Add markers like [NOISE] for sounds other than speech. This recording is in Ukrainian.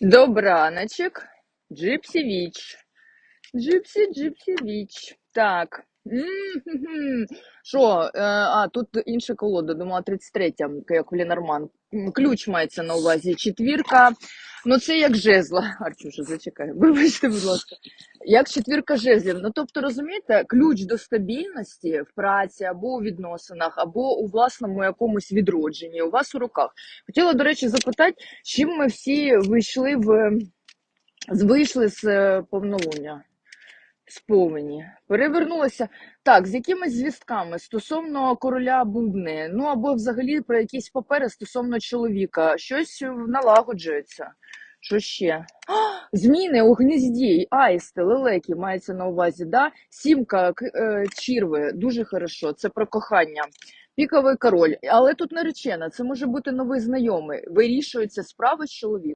Добраночок. Джипсі Віч. Джипсі, Джипсі Віч. Так. Що, е, а, тут інша колода, думала 33-я, як в Ленорман. Ключ мається на увазі. Четвірка. Ну, це як жезла. [LAUGHS] Арчуша, зачекай. Вибачте, будь ласка. Як четвірка жезлів. Ну, тобто, розумієте, ключ до стабільності в праці або у відносинах, або у власному якомусь відродженні, у вас у руках. Хотіла, до речі, запитати, чим ми всі вийшли в вийшли з е, повнолуння, з повені. Перевернулося так, з якимись звістками стосовно короля Бубни, ну або взагалі про якісь папери стосовно чоловіка. Щось налагоджується. Що ще? А, зміни у гнізді, аїсти, лелеки мається на увазі. Да? Сімка, е, чірви, дуже хорошо. Це про кохання. Піковий король, але тут наречена, це може бути новий знайомий. Вирішується справи з чоловіком.